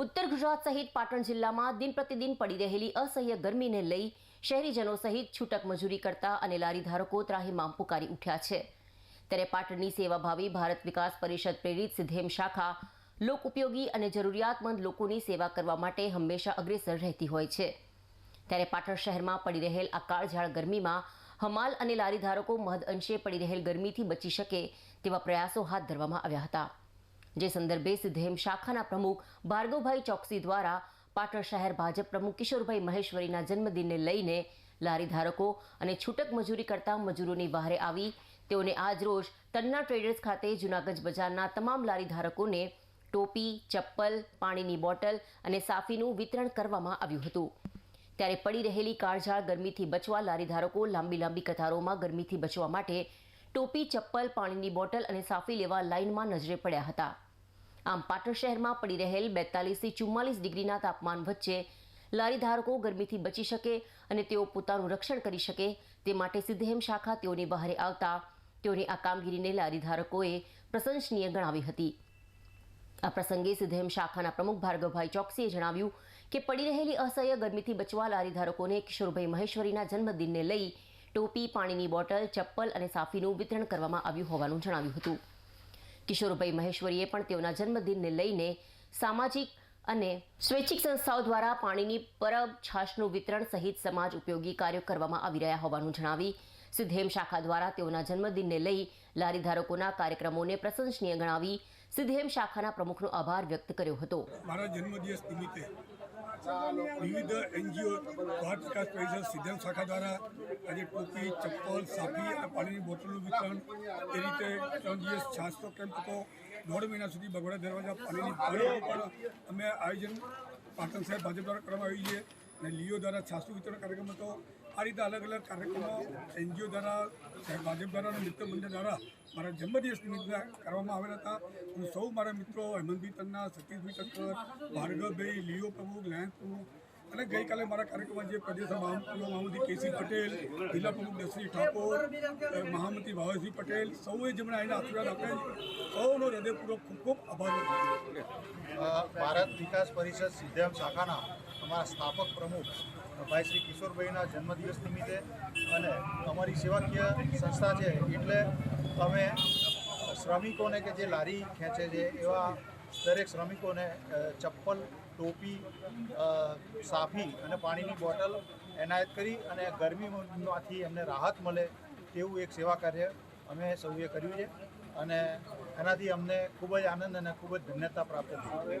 ઉત્તર ગુજરાત સહિત પાટણ જિલ્લામાં દિન પ્રતિદિન પડી રહેલી અસહ્ય ગરમીને લઈ શહેરીજનો સહિત છૂટક મજૂરી કરતા અને લારી ધારકો ત્રાહીમામ પુકારી ઉઠ્યા છે. ત્યારે પાટણની સેવાભાવી ભારત વિકાસ પરિષદ પ્રેરિત સિદ્ધેમ શાખા લોક ઉપયોગી અને જરૂરિયાતમંદ લોકોની સેવા કરવા માટે હંમેશા અગ્રેસર રહેતી હોય છે. ત્યારે પાટણ શહેરમાં પડી રહેલ આ કાળઝાળ ગરમીમાં હમાલ અને લારી ધારકો મહદ અંશે પડી રહેલ ગરમીથી બચી શકે તેવા પ્રયાસો હાથ ધરવામાં આવ્યા હતા. જે સંદર્ભે સિદ્ધેમ શાખાના પ્રમુખ ભાર્ગવભાઈ ચોકસી દ્વારા પાટણ શહેર ભાજપ પ્રમુખ કિશોરભાઈ મહેશ્વરીના જન્મદિનને લઈને લારી ધારકો અને છૂટક મજૂરી કરતા મજૂરોની બહારે આવી. તેઓને આજરોજ તન્ના ટ્રેડર્સ ખાતે જૂનાગંજ બજારના તમામ લારી ધારકોને ટોપી, ચપ્પલ, પાણીની બોટલ અને સાફીનું વિતરણ કરવામાં આવ્યું હતું. ત્યારે પડી રહેલી કાળઝાળ ગરમીથી બચવા લારી ધારકો લાંબી લાંબી કતારોમાં ગરમીથી બચવા માટે ટોપી, ચપ્પલ, પાણીની બોટલ અને સાફી લેવા લાઇનમાં નજરે પડ્યા હતા. આમ પાટણ શહેરમાં પડી રહેલ બેતાલીસથી ચુમ્માલીસ ડિગ્રીના તાપમાન વચ્ચે લારી ધારકો ગરમીથી બચી શકે અને તેઓ પોતાનું રક્ષણ કરી શકે તે માટે સિદ્ધહેમ શાખા તેઓની બહારે આવતા તેઓની આ કામગીરીને લારી ધારકોએ પ્રશંસનીય ગણાવી હતી. આ પ્રસંગે સિદ્ધહેમ શાખાના પ્રમુખ ભાર્ગવભાઈ ચોકસીએ જણાવ્યું કે પડી રહેલી અસહ્ય ગરમીથી બચવા લારી ધારકોને કિશોરભાઈ મહેશ્વરીના જન્મદિનને લઈ ટોપી, પાણીની બોટલ, ચપ્પલ અને સાફીનું વિતરણ કરવામાં આવ્યું હોવાનું જણાવ્યું હતું. કિશોરભાઈ મહેશ્વરીએ પણ તેઓના જન્મદિનને લઈને સામાજિક અને સ્વૈચ્છિક સંસ્થાઓ દ્વારા પાણીની પરબ, છાશનું વિતરણ સહિત સમાજ ઉપયોગી કાર્યો કરવામાં આવી રહ્યા હોવાનું જણાવી સિદ્ધેમ શાખા દ્વારા તેઓના જન્મદિનને લઈ લારી ધારકોના કાર્યક્રમોને પ્રશંસનીય ગણાવી સિદ્ધેમ શાખાના પ્રમુખનો આભાર વ્યક્ત કર્યો હતો. મારા જન્મદિવસ નિમિત્તે વિવિધ એનજીઓ ભારત વિકાસ પરિષદ સિદ્ધાંત શાખા દ્વારા આજે ટોપી, ચપ્પલ, સાફી અને પાણીની બોટલનું વિતરણ એ રીતે ત્રણ દિવસ છાસનો કેમ્પ હતો. દોઢ મહિના સુધી બગોડા દરવાજા, પાણીની પાણીનું પણ અમે આયોજન પાટણ સાહેબ ભાજપ દ્વારા કરવામાં આવી છે અને લીઓ દ્વારા છાસનું વિતરણ કાર્યક્રમ હતો. આ રીતે અલગ અલગ કાર્યક્રમો એનજીઓ દ્વારા ભાજપ દ્વારા મિત્ર મંડળ દ્વારા મારા જન્મદિવસ નિમિત્તે કરવામાં આવેલા હતા. હું સૌ મારા મિત્રો હેમંતભાઈ તન્ના, સતીશભાઈ તન્કર ભાર્ગવભાઈ લીઓ પ્રમુખ, લયંત પ્રમુખ અને ગઈકાલે મારા કાર્યક્રમમાં જે પ્રદેશ મહામંત્રી કેસી પટેલ, જિલ્લા પ્રમુખ દશરી ઠાકોર મહામંત્રી ભાવેશભાઈ પટેલ, સૌએ જેમણે આવીને આશીર્વાદ આપ્યા સૌનો હૃદયપૂર્વક ખૂબ ખૂબ આભાર ભારત વિકાસ પરિષદ સિદ્ધામ શાખાના અમારા સ્થાપક પ્રમુખ ભાઈ શ્રી કિશોરભાઈના જન્મદિવસ નિમિત્તે અને અમારી સેવાકીય સંસ્થા છે એટલે અમે શ્રમિકોને કે જે લારી ખેંચે છે એવા દરેક શ્રમિકોને ચપ્પલ, ટોપી સાફી અને પાણીની બોટલ એનાયત કરી અને ગરમીમાંથી એમને રાહત મળે તેવું એક સેવા કાર્ય અમે સૌએ કર્યું છે અને એનાથી અમને ખૂબ જ આનંદ અને ખૂબ જ ધન્યતા પ્રાપ્ત થઈ.